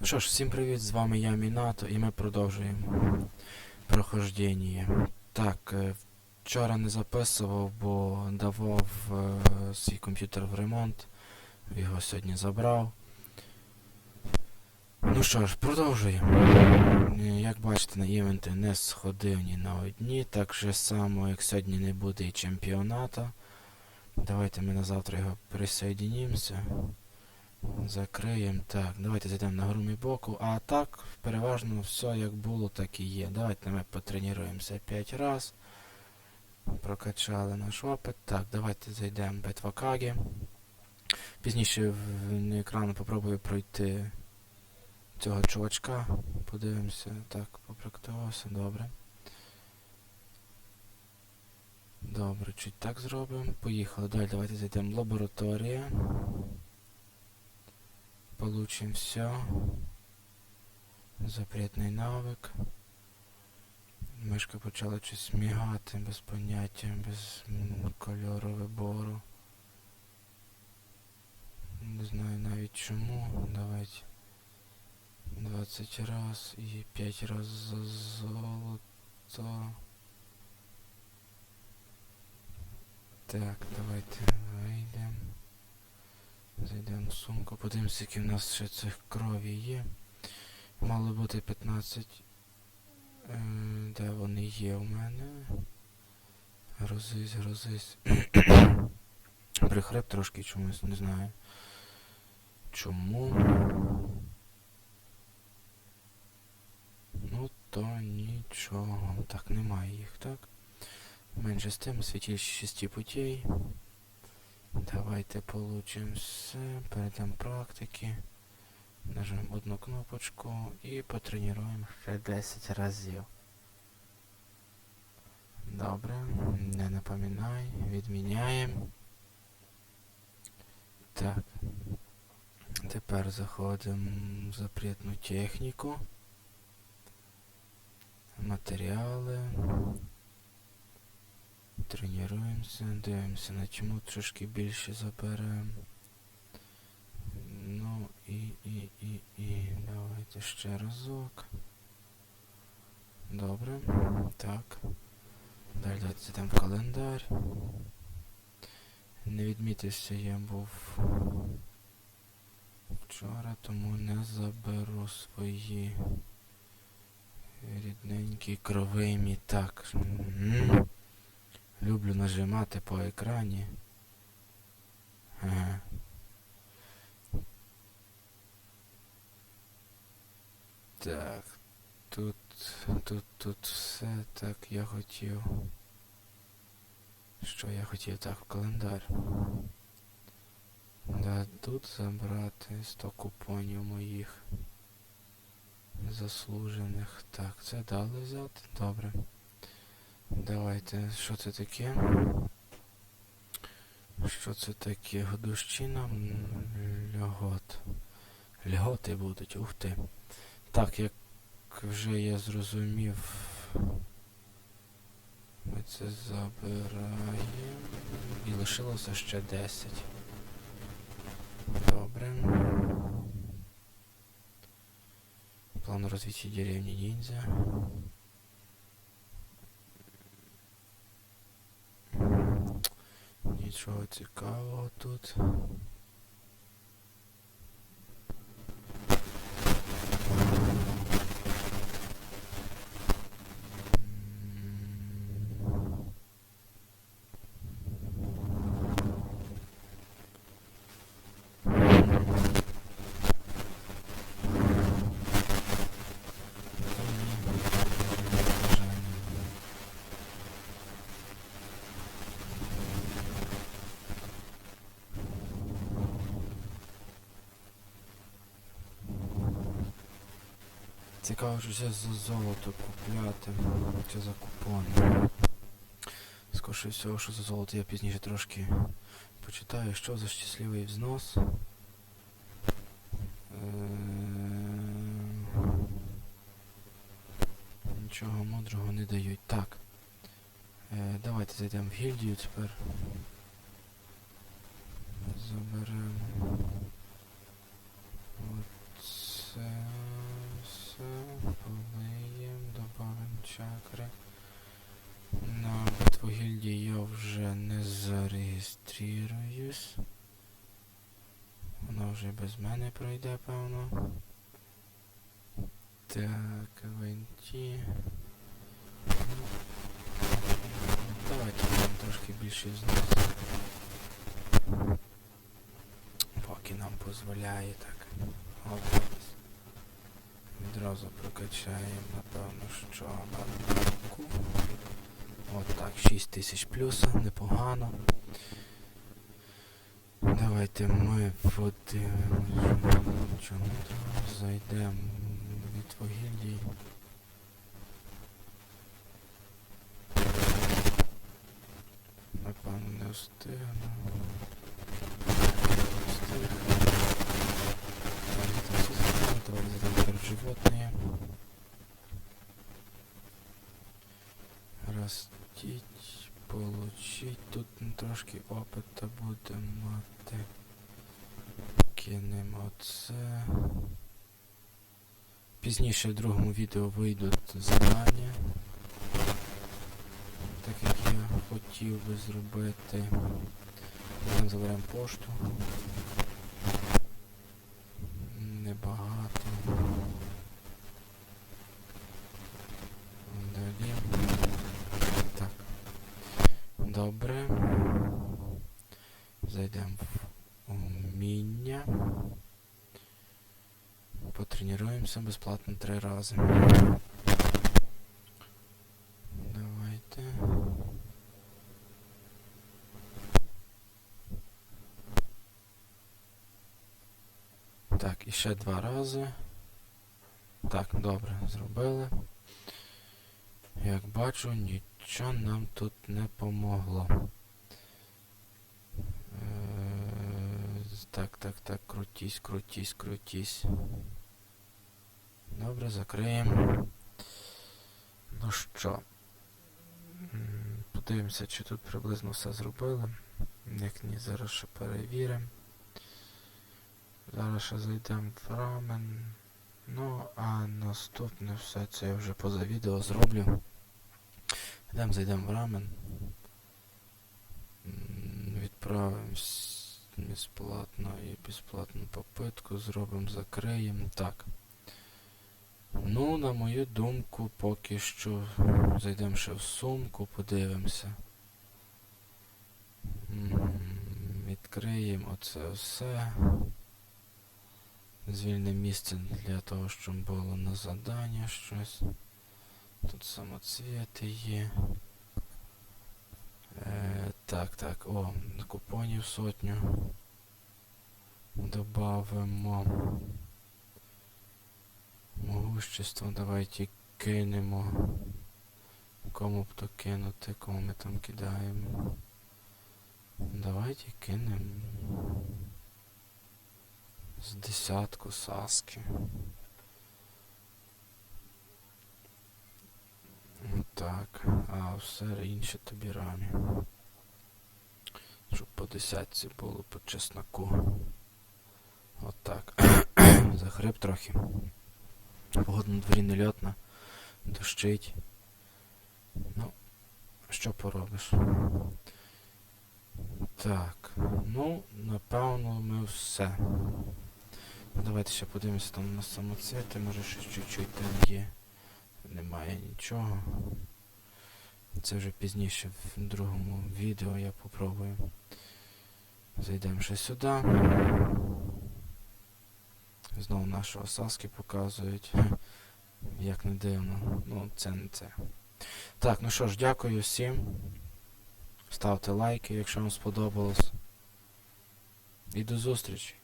Ну що ж, всім привіт, з вами я Мінато, і ми продовжуємо прохождення. Так, е, вчора не записував, бо давав е, свій комп'ютер в ремонт. Його сьогодні забрав. Ну що ж, продовжуємо. Е, Як бачите, на івенти не сходив ні на одні, так же само, як сьогодні не буде і чемпіоната. Давайте ми на завтра його присоединімося. Закриємо. Так, давайте зайдемо на гру боку. А так, переважно все як було, так і є. Давайте ми потренуємося 5 раз. Прокачали наш опит. Так, давайте зайдемо в битва Кагі. Пізніше на екрану попробую пройти цього чувачка. Подивимося. Так, попрактувався, добре. Добре, чуть так зробимо. Поїхали. Далі давайте зайдемо в лабораторію. Получим все. Запретний навик. Мишка почала щось мігати без поняття, без кольору вибору. Не знаю навіть чому. Давайте 20 раз і 5 раз за золото. Так, давайте вийдемо. Зайдемо в сумку, подивимося, які в нас ще цих крові є. Мало бути 15. Е, де вони є у мене? Грозись, грозись. Прихреп трошки чомусь, не знаю. Чому? Ну то нічого. Так, немає їх, так? Менше з тим, святилище шести путей. Давайте получим все, перейдемо практики. Нажмемо одну кнопочку і потренуємо ще 10 разів. Добре, не напоминай, відміняємо. Так. Тепер заходимо в запретну техніку. Матеріали. Тренуємося, дивимося, на чому трошки більше заберемо. Ну і, і, і, і. Давайте ще разок. Добре. Так. Далі давайте зайдемо в календар. Не відмітився я був вчора, тому не заберу свої рідненькі кровимі. Так. Люблю нажимати по екрані. Так. Тут, тут, тут все так я хотів. Що я хотів так календар. Да, тут забрати 100 купонів моїх заслужених. Так, це дали взяти. Добре. Давайте, що це таке? Що це таке? Годущина льгот. Льготи будуть, ух ти. Так, як вже я зрозумів, ми це забираємо. І лишилося ще 10. Добре. План розвития деревни ниндзя. Нічого цікавого тут. Цікаво, що це за золото купляти. Чи за купони. Скоріше всього, що за золото я пізніше трошки почитаю, що за щасливий взнос. Ем, Нічого мудрого не дають. Так. Е, давайте зайдемо в гільдію тепер. Заберемо. Чакри. На битву я вже не зареєструюсь. Вона вже без мене пройде, певно. Так, венті. Давайте будемо трошки більше зносити. Поки нам дозволяє так. От. Відразу прокачаємо, напевно, що банку. От так, 6 тисяч плюс, непогано. Давайте ми подивимося. Чому? Зайдемо від вугіллі. Напевно, не встигну. Встиг. Давай задам животные. Растіть, получить. Тут ну, трошки опита буде мати. Кинемо це. Пізніше в другому відео вийдуть завдання. Так як я хотів би зробити. Ми заберемо пошту. Небагато. Далі. Так. Добре. Зайдемо в уміння. Потренуємося безплатно три рази. Давайте. Так, і ще два рази. Так, добре, зробили. Як бачу, нічого нам тут не помогло. Е, Так, так, так, крутісь, крутісь, крутісь. Добре, закриємо. Ну що? Подивимося, чи тут приблизно все зробили. Як ні, зараз ще перевіримо. Зараз ще зайдемо в рамен. Ну, а наступне все це я вже поза відео зроблю. Йдемо, зайдемо в рамен. Відправимось безплатно і безплатну попитку зробимо, закриємо. Так. Ну, на мою думку, поки що зайдемо ще в сумку, подивимося. Відкриємо оце все. Звільнимо місце для того, щоб було на задання щось. Тут самоцвіти є. Е, так, так, о, купонів сотню. Добавимо. Могущество давайте кинемо. Кому б то кинути, кому ми там кидаємо. Давайте кинемо. З десятку саски. Так, а все інше тобі рамі. Щоб по десятці було по чесноку. Отак. Захрип трохи. Погода на дворі нельотна. Дощить. Ну, що поробиш? Так, ну, напевно, ми все. Давайте ще подивимося там на самоцвіти, може щось чуть-чуть там є. Немає нічого. Це вже пізніше в другому відео я попробую. Зайдемо ще сюди. Знову нашого Саски показують. Як не дивно. Ну, це не це. Так, ну що ж, дякую всім. Ставте лайки, якщо вам сподобалось. І до зустрічі!